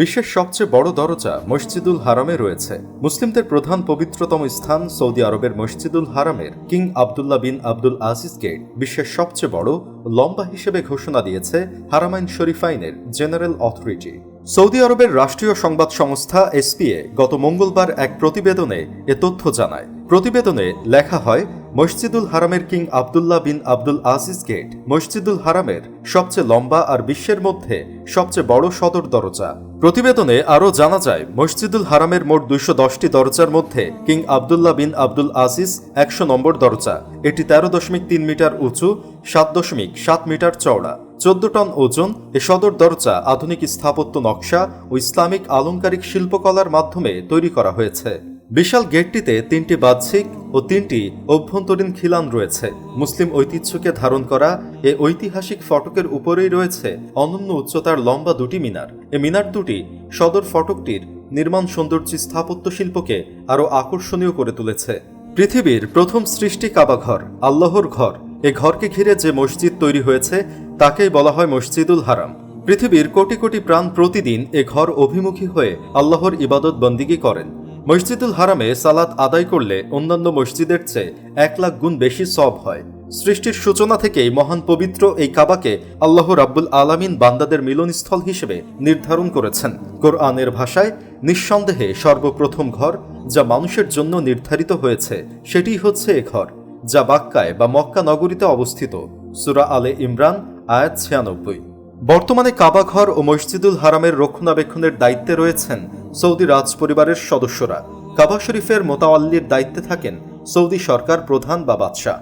বিশ্বের সবচেয়ে বড় দরজা মসজিদুল হারামে রয়েছে। মুসলিমদের প্রধান পবিত্রতম স্থান সৌদি আরবের মসজিদুল হারামের King Abdullah bin Abdul Aziz Gate বিশ্বের সবচেয়ে বড় লম্বা হিসেবে ঘোষণা দিয়েছে হারামাইন শরীফাইনের জেনারেল অথরিটি। সৌদি আরবের রাষ্ট্রীয় সংবাদ সংস্থা এসপিএ গত মঙ্গলবার এক প্রতিবেদনে এ তথ্য জানায়। প্রতিবেদনে লেখা হয় মসজিদুল হারামের King Abdullah bin Abdul Aziz Gate মসজিদুল হারামের সবচেয়ে লম্বা আর বিশ্বের মধ্যে সবচেয়ে বড় সদর দরজা। প্রতিবেদনে আরও জানা যায়, মসজিদুল হারামের মোট দুইশো দশটি দরজার মধ্যে King Abdullah bin Abdul Aziz একশো নম্বর দরজা। এটি তেরো দশমিক তিন মিটার উঁচু, সাত দশমিক সাত মিটার চওড়া। চোদ্দ টন ওজন, এ সদর দরজা আধুনিক স্থাপত্য নকশা ও ইসলামিক আলংকারিক শিল্পকলার মাধ্যমে তৈরি করা হয়েছে। বিশাল গেটটিতে তিনটি বাহ্যিক ও তিনটি অভ্যন্তরীণ খিলান রয়েছে। মুসলিম ঐতিহ্যকে ধারণ করা এ ঐতিহাসিক ফটকের উপরেই রয়েছে অনন্য উচ্চতার লম্বা দুটি মিনার। এ মিনার দুটি সদর ফটকটির নির্মাণ সৌন্দর্য স্থাপত্য শিল্পকে আরও আকর্ষণীয় করে তুলেছে। পৃথিবীর প্রথম সৃষ্টি কাবাঘর, আল্লাহর ঘর। এ ঘরকে ঘিরে যে মসজিদ তৈরি হয়েছে, তাকেই বলা হয় মসজিদুল হারাম। পৃথিবীর কোটি কোটি প্রাণ প্রতিদিন এ ঘর অভিমুখী হয়ে আল্লাহর ইবাদত বন্দিগি করেন। মসজিদুল হারামে সালাত আদায় করলে অন্যান্য মসজিদের চেয়ে এক লাখ গুণ বেশি সব হয়। সৃষ্টির সূচনা থেকেই মহান পবিত্র এই কাবাকে আল্লাহ রাব্বুল আলামিন বান্দাদের মিলনস্থল হিসেবে নির্ধারণ করেছেন। কোরআনের ভাষায়, নিঃসন্দেহে সর্বপ্রথম ঘর যা মানুষের জন্য নির্ধারিত হয়েছে সেটি হচ্ছে এ ঘর, যা বাক্কায় বা মক্কা নগরীতে অবস্থিত। সুরা আলে ইমরান, আয়াত ছিয়ানব্বই। বর্তমানে কাবাঘর ও মসজিদুল হারামের রক্ষণাবেক্ষণের দায়িত্বে রয়েছেন সৌদি রাজ পরিবারের সদস্যরা। কাবা শরীফের মোতাওয়াল্লির দায়িত্বে থাকেন সৌদি সরকার প্রধান বা বাদশাহ।